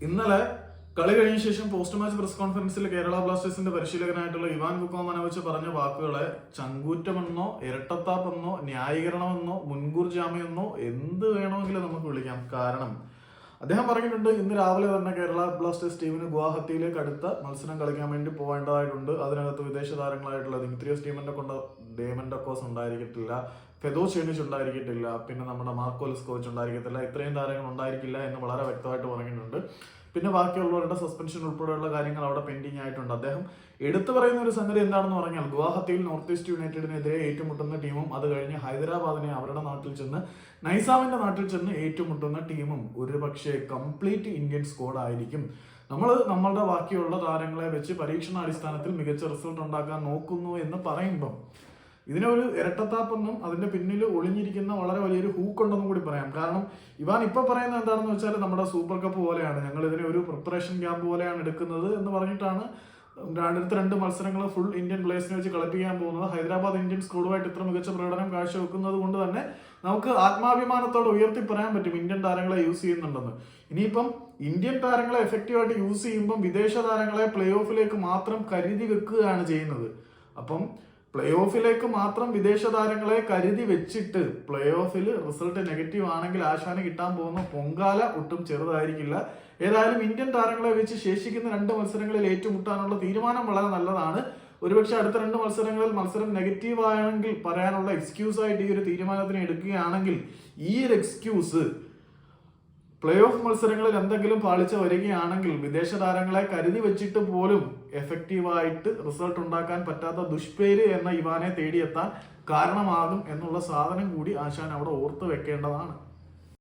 ഇന്നലെ കളി കഴിഞ്ഞ ശേഷം പോസ്റ്റ് മാച്ച് പ്രസ് കോൺഫറൻസിൽ കേരള ബ്ലാസ്റ്റേഴ്സിന്റെ പരിശീലകനായിട്ടുള്ള ഇവാൻ കുക്കോമനോവിച്ച് പറഞ്ഞ വാക്കുകളെ ചങ്കൂറ്റമെന്നോ ഇരട്ടത്താപ്പെന്നോ ന്യായീകരണമെന്നോ മുൻകൂർ ജാമ്യമെന്നോ എന്ത് വേണമെങ്കിലും നമുക്ക് വിളിക്കാം. കാരണം അദ്ദേഹം പറഞ്ഞിട്ടുണ്ട് ഇന്ന് രാവിലെ തന്നെ കേരള ബ്ലാസ്റ്റേഴ്സ് ടീമിന് ഗുവാഹത്തിയിലേക്ക് അടുത്ത മത്സരം കളിക്കാൻ വേണ്ടി പോകേണ്ടതായിട്ടുണ്ട്. അതിനകത്ത് വിദേശ താരങ്ങളായിട്ടുള്ള ദിമിത്രിയോസ് ടീമിന്റെ കൊണ്ട് ഡേമൻ കോസ് ഉണ്ടായിരിക്കത്തില്ല ഫെദോ ഷെനിച്ച് ഉണ്ടായിരിക്കത്തില്ല പിന്നെ നമ്മുടെ മാർക്കോലിസ് കോച്ച് ഉണ്ടായിരിക്കത്തില്ല ഇത്രയും താരങ്ങൾ ഉണ്ടായിരിക്കില്ല എന്ന് വളരെ വ്യക്തമായിട്ട് പറഞ്ഞിട്ടുണ്ട്. പിന്നെ ബാക്കിയുള്ളവരുടെ സസ്പെൻഷൻ ഉൾപ്പെടെയുള്ള കാര്യങ്ങൾ അവിടെ പെൻഡിങ് ആയിട്ടുണ്ട്. അദ്ദേഹം എടുത്തു പറയുന്ന ഒരു സംഗതി എന്താണെന്ന് പറഞ്ഞാൽ ഗുവാഹത്തിയിൽ നോർത്ത് ഈസ്റ്റ് യുണൈറ്റഡിനെതിരെ ഏറ്റുമുട്ടുന്ന ടീമും അത് കഴിഞ്ഞ് ഹൈദരാബാദിനെ അവരുടെ നാട്ടിൽ ചെന്ന് നൈസാമിന്റെ നാട്ടിൽ ചെന്ന് ഏറ്റുമുട്ടുന്ന ടീമും ഒരുപക്ഷെ കംപ്ലീറ്റ് ഇന്ത്യൻ സ്ക്വാഡ് ആയിരിക്കും. നമ്മൾ നമ്മളുടെ ബാക്കിയുള്ള താരങ്ങളെ വെച്ച് പരീക്ഷണാടിസ്ഥാനത്തിൽ മികച്ച റിസൾട്ട് ഉണ്ടാക്കാൻ നോക്കുന്നു എന്ന് പറയുമ്പം ഇതിനെ ഒരു ഇരട്ടത്താപ്പെന്നും അതിന്റെ പിന്നിൽ ഒളിഞ്ഞിരിക്കുന്ന വളരെ വലിയൊരു ഹൂക്കുണ്ടെന്നും കൂടി പറയാം. കാരണം ഇവാൻ ഇപ്പൊ പറയുന്നത് എന്താണെന്ന് വെച്ചാൽ നമ്മുടെ സൂപ്പർ കപ്പ് പോലെയാണ്. ഞങ്ങൾ ഇതിനെ ഒരു പ്രിപ്പറേഷൻ ക്യാമ്പ് പോലെയാണ് എടുക്കുന്നത് എന്ന് പറഞ്ഞിട്ടാണ് അടുത്ത രണ്ട് മത്സരങ്ങൾ ഫുൾ ഇന്ത്യൻ പ്ലേയേഴ്സിനെ വെച്ച് കളിപ്പിക്കാൻ പോകുന്നത്. ഹൈദരാബാദ് ഇന്ത്യൻ സ്കൂളുമായിട്ട് ഇത്ര മികച്ച പ്രകടനം കാഴ്ചവെക്കുന്നത് കൊണ്ട് തന്നെ നമുക്ക് ആത്മാഭിമാനത്തോടെ ഉയർത്തി പറയാൻ പറ്റും ഇന്ത്യൻ താരങ്ങളെ യൂസ് ചെയ്യുന്നുണ്ടെന്ന്. ഇനിയിപ്പം ഇന്ത്യൻ താരങ്ങളെ എഫക്റ്റീവായിട്ട് യൂസ് ചെയ്യുമ്പം വിദേശ താരങ്ങളെ പ്ലേ ഓഫിലേക്ക് മാത്രം കരുതി വെക്കുകയാണ് ചെയ്യുന്നത്. അപ്പം പ്ലേ ഓഫിലേക്ക് മാത്രം വിദേശ താരങ്ങളെ കരുതി വെച്ചിട്ട് പ്ലേ ഓഫിൽ റിസൾട്ട് നെഗറ്റീവ് ആണെങ്കിൽ ആശാന് കിട്ടാൻ പോകുന്ന പൊങ്കാല ഒട്ടും ചെറുതായിരിക്കില്ല. ഏതായാലും ഇന്ത്യൻ താരങ്ങളെ വെച്ച് ശേഷിക്കുന്ന രണ്ട് മത്സരങ്ങളിൽ ഏറ്റുമുട്ടാനുള്ള തീരുമാനം വളരെ നല്ലതാണ്. ഒരുപക്ഷെ അടുത്ത രണ്ട് മത്സരങ്ങളിൽ മത്സരം നെഗറ്റീവ് ആണെങ്കിൽ പറയാനുള്ള എക്സ്ക്യൂസ് ആയിട്ട് ഈ ഒരു തീരുമാനത്തിന് എടുക്കുകയാണെങ്കിൽ ഈ ഒരു എക്സ്ക്യൂസ് പ്ലേ ഓഫ് മത്സരങ്ങളിൽ എന്തെങ്കിലും പാളിച്ച വരികയാണെങ്കിൽ വിദേശ താരങ്ങളെ കരുതി വെച്ചിട്ട് പോലും എഫക്റ്റീവായിട്ട് റിസൾട്ട് ഉണ്ടാക്കാൻ പറ്റാത്ത ദുഷ്പേര് എന്ന ഇവാനെ തേടിയെത്താൻ കാരണമാകും എന്നുള്ള സാധനം കൂടി ആശാൻ അവിടെ ഓർത്ത് വെക്കേണ്ടതാണ്.